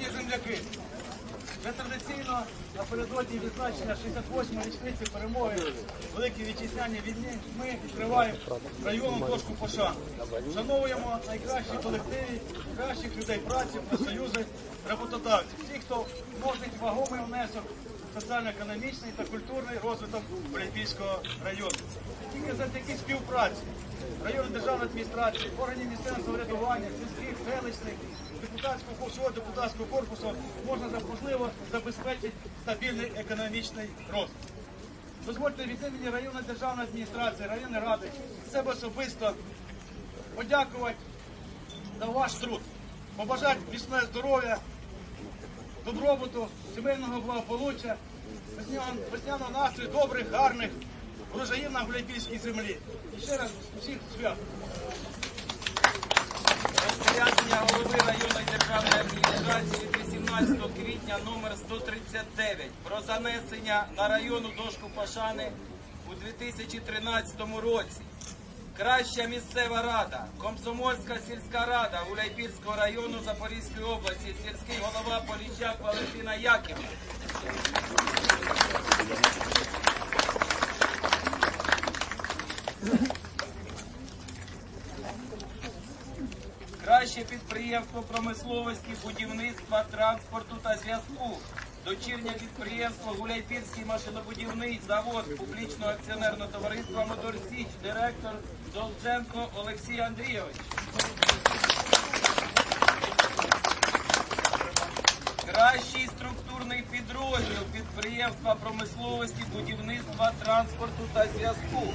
Шановні земляки, вже традиційно напередодні відзначення 68-ї річниці перемоги Великій Вітчизняній війні ми відкриваємо районну дошку пошан. Вшановуємо найкращі колективи, кращих людей праці, профсоюзи, роботодавців. Ті, хто вносить вагомий внесок соціально-економічний та культурний розвиток Олімпійського району. Тільки завдяки співпраці районної державної адміністрації, органів місцевого самоврядування, сільських, селищних, депутатського всього депутатського корпусу можна можливо забезпечити стабільний економічний розвиток. Дозвольте від імені районної державної адміністрації, районної ради, себе особисто подякувати за ваш труд, побажати міцне здоров'я, добробуту, сімейного благополуччя, весняного, настрою, добрих, гарних врожаїв на Гуляйпільській землі. І ще раз всіх свят. Розпорядження голови районної державної адміністрації 18 квітня номер 139 про занесення на районну дошку пошани у 2013 році. Краща місцева рада, Комсомольська сільська рада Гуляйпільського району Запорізької області, сільський голова Поліщак Валентина Яківна. Краще підприємство промисловості, будівництва, транспорту та зв'язку. Дочірнє підприємство Гуляйпільський машинобудівний завод публічного акціонерного товариства Мотор Січ, директор Долженко Олексій Андрійович. Кращий структурний підрозділ підприємства промисловості, будівництва, транспорту та зв'язку.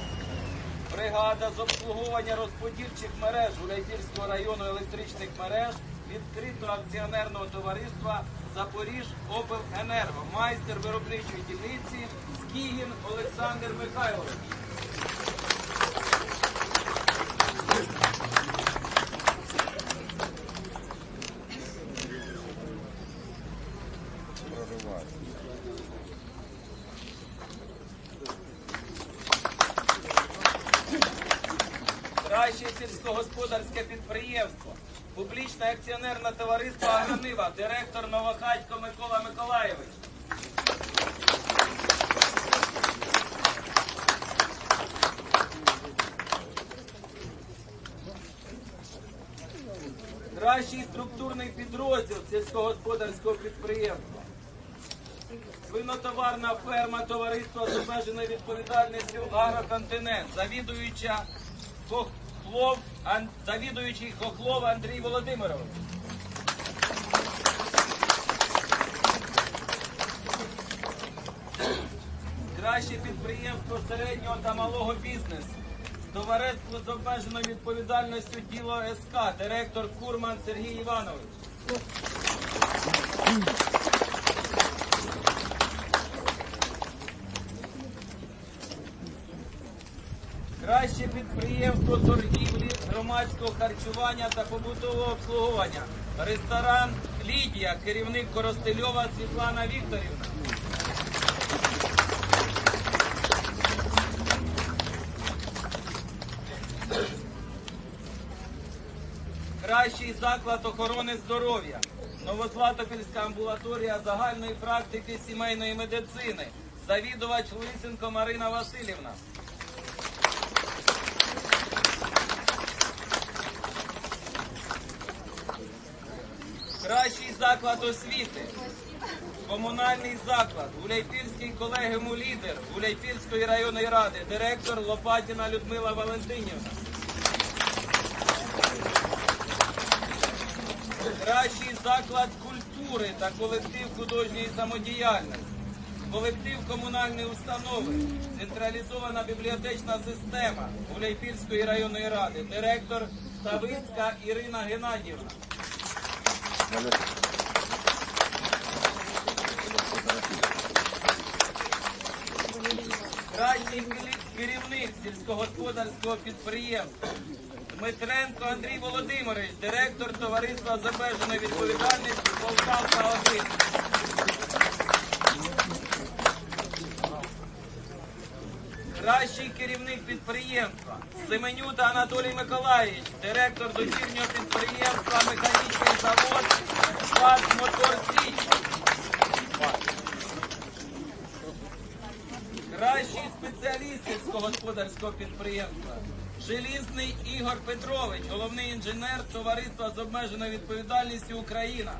Бригада з обслуговування розподільчих мереж Гуляйпільського району електричних мереж відкритого акціонерного товариства Запоріж Обленерго, майстер виробничої дільниці Скігін Олександр Михайлович. Краще сільськогосподарське підприємство, публічне акціонерне товариство Агронива, директор Новохатько Микола Миколаєвич. Кращий структурний підрозділ сільськогосподарського підприємства. Свинотоварна ферма товариства з обмеженою відповідальністю Агроконтинент, завідуюча Хохлов, Ан- завідуючий Хохлов Андрій Володимирович. Краще підприємство середнього та малого бізнесу. Товариство з обмеженою відповідальністю Діло СК, директор Курман Сергій Іванович. Краще підприємство торгівлі, громадського харчування та побутового обслуговування. Ресторан Лідія, керівник Коростельова Світлана Вікторівна. Кращий заклад охорони здоров'я. Новослатопільська амбулаторія загальної практики сімейної медицини. Завідувач Лисенко Марина Васильівна. Кращий заклад освіти. Комунальний заклад. Гуляйпільський колегіум лідер Гуляйпільської районної ради, директор Лопатіна Людмила Валентинівна. Кращий заклад культури та колектив художньої самодіяльності. Колектив комунальної установи, централізована бібліотечна система Гуляйпільської районної ради, директор Ставицька Ірина Геннадіївна. сільськогосподарського підприємства. Дмитренко Андрій Володимирович, директор товариства з обмеженою відповідальністю Полтавка 1 Кращий керівник підприємства. Семенюта Анатолій Миколаївич, директор дочірнього підприємства Механічний завод «Пас Мотор Січ. Кращий сільськогосподарського підприємства. Желізний Ігор Петрович, головний інженер товариства з обмеженою відповідальністю Україна.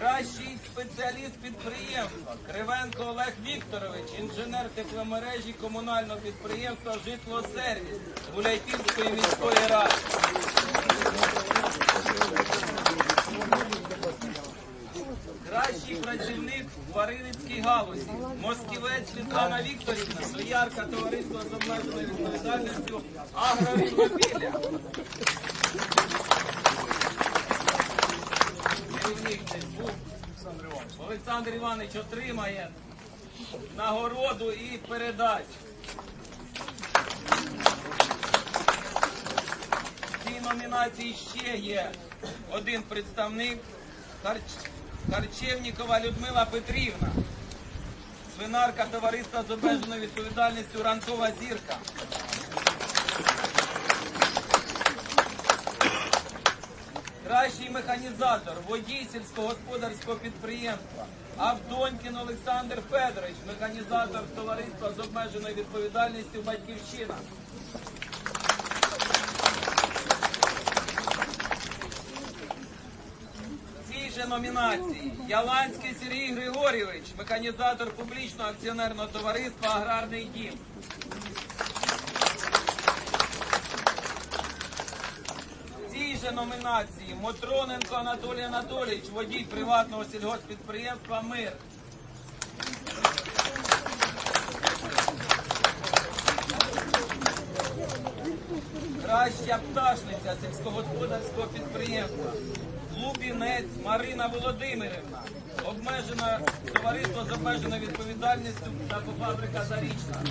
Кращий спеціаліст підприємства Кривенко Олег Вікторович, інженер тепломережі комунального підприємства Житлосервіс Гуляйпільської міської ради. Кращий працівник в тваринницькій галузі. Москівець Світлана Вікторівна, доярка товариства з обмеженою відповідальністю. Керівник. Олександр Іванович отримає нагороду і передасть. В цій номінації ще є один представник Харчевнікова Людмила Петрівна, свинарка товариства з обмеженою відповідальністю Ранкова зірка. Кращий механізатор, водій сільськогосподарського підприємства. Авдонькін Олександр Федорович, механізатор товариства з обмеженою відповідальністю Батьківщина. В цій же номінації Яланський Сергій Григорійович, механізатор публічного акціонерного товариства Аграрний дім. Цій же номінації Мотроненко Анатолій Анатолійович, водій приватного сільгоспідприємства Мир. Краща пташниця сільськогосподарського підприємства. Лубінець Марина Володимирівна. Обмежена товариство з обмеженою відповідальністю птахофабрика Зарічна.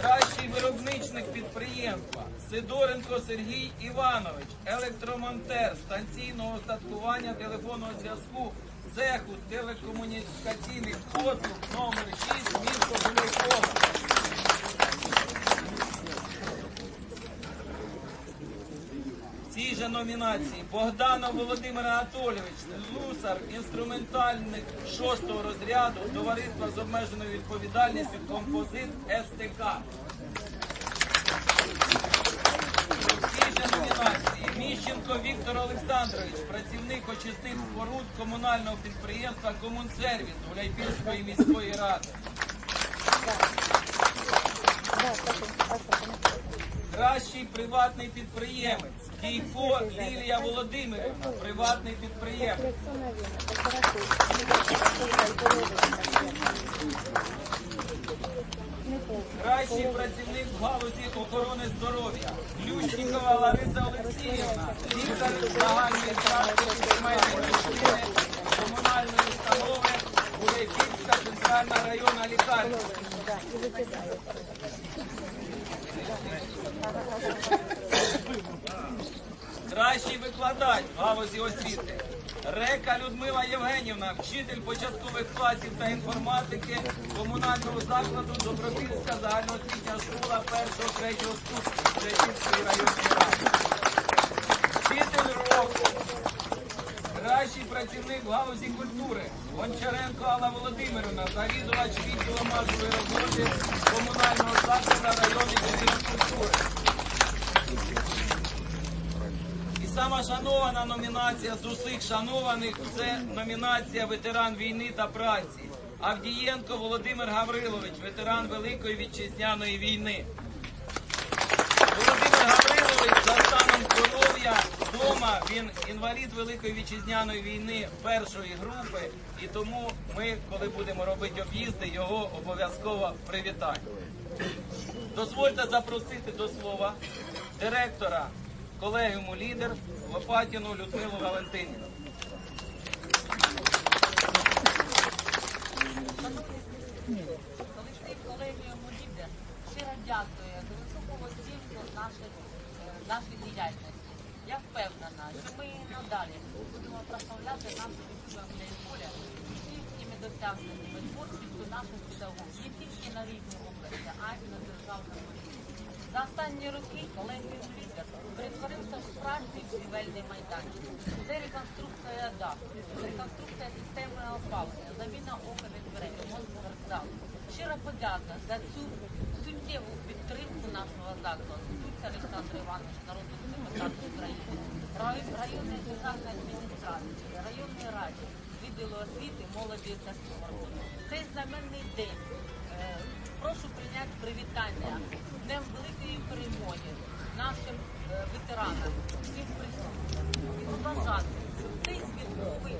Кращий виробничник підприємства Сидоренко Сергій Іванович, електромонтер станційного устаткування телефонного зв'язку цеху телекомунікаційних послуг номер 6 місто Гуляйполе. В цій же номінації Богданов Володимир Анатолійович, слюсар, інструментальник шостого розряду товариства з обмеженою відповідальністю композит СТК. Номінації Міщенко Віктор Олександрович, працівник очисних споруд комунального підприємства Комунсервіс Гуляйпільської міської ради. Кращий приватний підприємець. Кійко Лілія Володимирівна, приватний підприємець. Кращий працівник в галузі охорони здоров'я. Ключникова Лариса Олексіївна, лікар загальної практики сімейної медицини комунальної установи Гуляйпільська центральна районна лікарня. Кращий викладач галузі освіти. Река Людмила Євгенівна, вчитель початкових класів та інформатики комунального закладу Добропільська загальноосвітня школа 1-3 ступеню Житівської районної ради. Вчитель року. Кращий працівник в галузі культури. Гончаренко Алла Володимирівна, завідувач відділу масової роботи комунального закладу відділ культури. І сама шанована номінація з усіх шанованих це номінація ветеран війни та праці. Авдієнко Володимир Гаврилович, ветеран Великої вітчизняної війни. Володимир Гаврилович за станом здоров'я вдома, він інвалід Великої вітчизняної війни першої групи, і тому ми, коли будемо робити об'їзди, його обов'язково привітаємо. Дозвольте запросити до слова директора колегіуму лідер Лопатіну Людмилу Валентинівну. Колектив колегіуму «Лідер» щиро дякує за високу оцінку е, нашої діяльності. Я впевнена, що ми надалі будемо прославляти нашу відсутнє поля всіми досягненнями творчістю наших педагогів не тільки на рівні області, а й на державному рівні. За останні роки колегіум лідер перетворився в справжній будівельний майданчик. Це реконструкція дах, реконструкція системи опалення, заміна окон і дверей, ремонт спортзалу. Щира подяка за цю суттєву підтримку нашого закладу. Тут Олександр Іванович, народний депутат України, рай- районної державної адміністрації, районної раді, відділу освіти, молоді та спорту. Цей знаменний день. Прошу прийняти привітання Днем Великої перемоги нашим е, ветеранам, всім присутнім. І побажати, цей святковий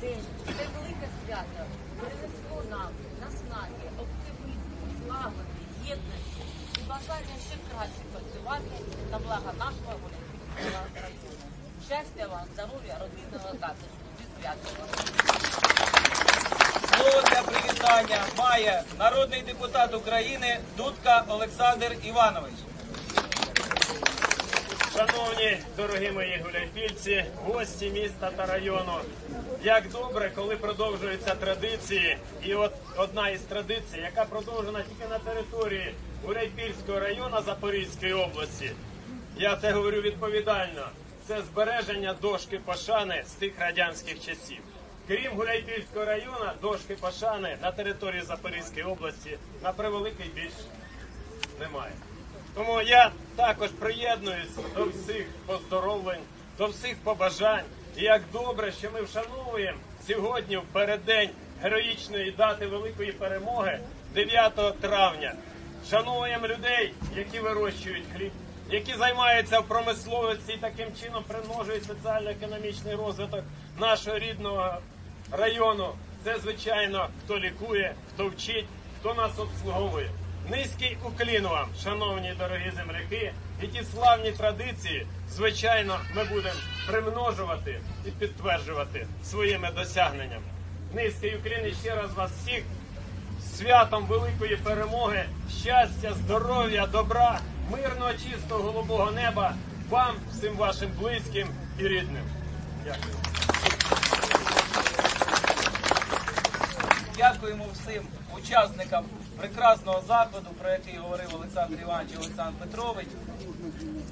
день, це велике свято принесло нам наснаги, оптимізму, злагоди, єдності і бажання ще краще працювати на благо нашого району. Щастя вам, здоров'я, родинного затишку. Зі святом привітання має народний депутат України Дудка Олександр Іванович. Шановні дорогі мої гуляйпільці, гості міста та району. Як добре, коли продовжуються традиції, і от одна із традицій, яка продовжена тільки на території Гуляйпільського району Запорізької області. Я це говорю відповідально. Це збереження дошки пошани з тих радянських часів. Крім Гуляйпільського району, дошки пошани на території Запорізької області на превеликий більш немає. Тому я також приєднуюсь до всіх поздоровлень, до всіх побажань. І як добре, що ми вшановуємо сьогодні, в переддень героїчної дати великої перемоги, 9 травня. Вшановуємо людей, які вирощують хліб, які займаються в промисловості і таким чином примножують соціально-економічний розвиток нашого рідного району. Це, звичайно, хто лікує, хто вчить, хто нас обслуговує. Низький уклін вам, шановні дорогі земляки, і ті славні традиції, звичайно, ми будемо примножувати і підтверджувати своїми досягненнями. Низький уклін і ще раз вас всіх святом великої перемоги, щастя, здоров'я, добра, мирного, чистого, голубого неба вам, всім вашим близьким і рідним. Дякую. Дякуємо всім учасникам прекрасного заходу, про який говорив Олександр Іванович і Олександр Петрович.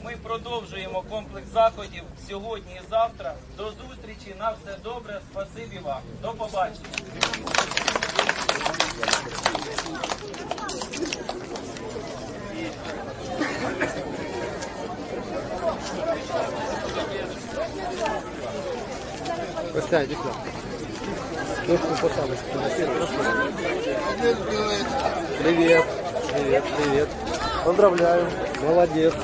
Ми продовжуємо комплекс заходів сьогодні і завтра. До зустрічі. На все добре. Спасибі вам. До побачення. Иди сюда. Ножку поставишь. Привет. Привет, привет. Поздравляю. Молодец.